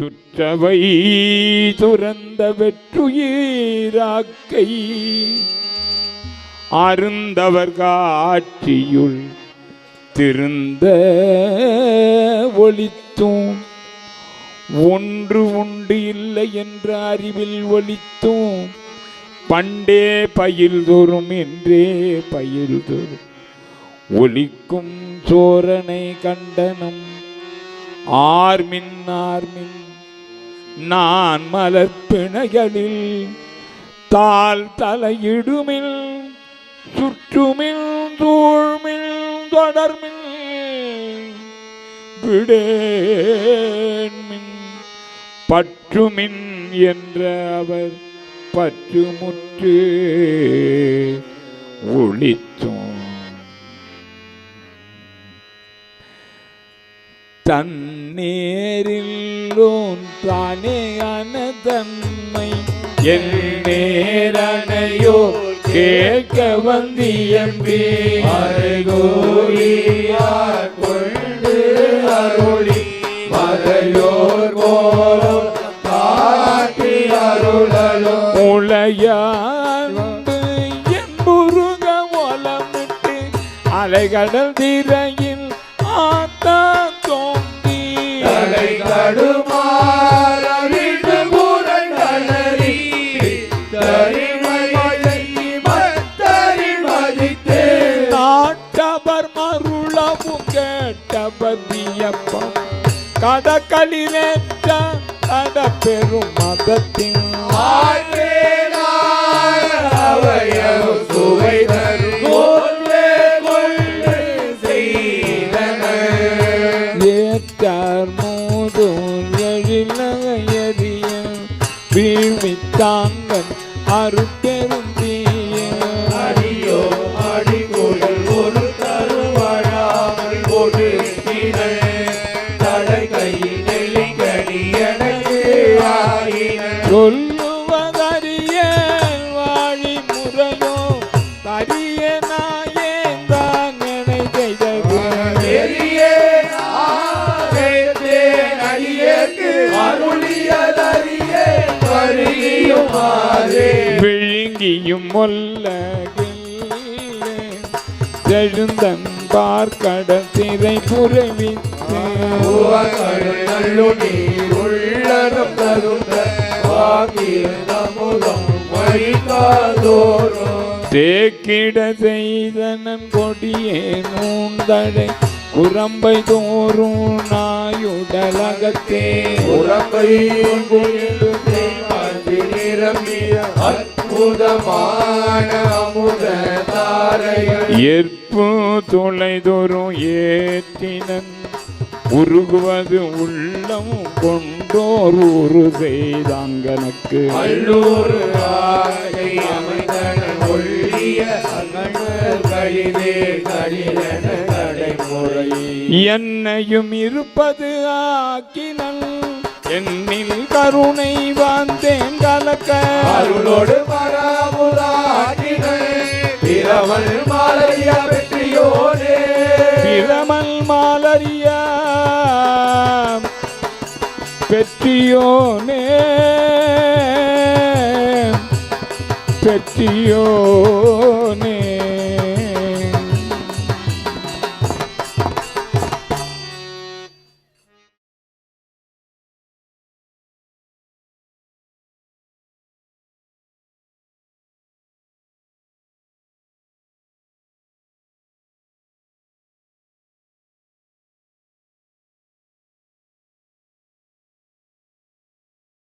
துற்றவை துறந்த வெற்றுயிராக்கை. அருந்தவர் காட்சியுள் திருந்த ஒளித்தும். ஒன்று உண்டு இல்லை என்ற அறிவில் ஒளித்தும். பண்டே பயில் தோறும் என்றே பயில் தோறும் ஒலிக்கும் சோரனை கண்டனம். ஆர்மின் ஆர்மின் நான் மலர்பிணைகளில் தாள் தலையிடுமில் சுற்றுமில் தூழ்மில் தொடர்மில் விடேன்மின் பற்றுமின் என்ற அவர் பற்றுமுற்று ஒளித்தும் தன்னேரில் தானே அனதன்மை? என் நேரனையோ கேட்க வந்தியம்பே அருகோரியார் கொண்டு அருளி மறையோர் கோலம் காட்டி அருளலோ உளையாண்டு என் முருக ஒலமிட்டு அலைகடல் திரையில் ஆத்தா தோண்டி அலைகடும் கடற்களிலேற்ற கட பெரும் மதத்தின் சுவை ஏற்றார் மோதும் எழிலகையறிய வீழ்வித்தாங்கள் அருட்பெரும் சொல்லுவதறிய வாழி முறையோ தரிய நாயேந்தான் விழுங்கியும் எழுந்தன் பார்க்கட திரை புறவித்து நல்லுடி உள்ளதும் தருந்த வாக்கியமுதம் வழிகாதோறும் தேக்கிட செய்தனன் கொடியே நூந்தடை குரம்பை தோறும் நாயுடலகத்தே. உறம்பை நிரம்பிய அற்புதமான அமுத தாரைகள். ஏற்பு தொலைதொரும் ஏற்றினன் உருகுவது உள்ளம் கொண்டோர் உரு செய்தாங்கனக்கு அல்லூர் ஆகை அமைந்தன ஒள்ளிய கழிவே கடைமுறை. என்னையும் இருப்பது ஆக்கினல் என்னில் கருணை வந்தேன் கலக்க. அருளோடு பிரவல் மாலைய பெற்றியோனே பெற்றியோ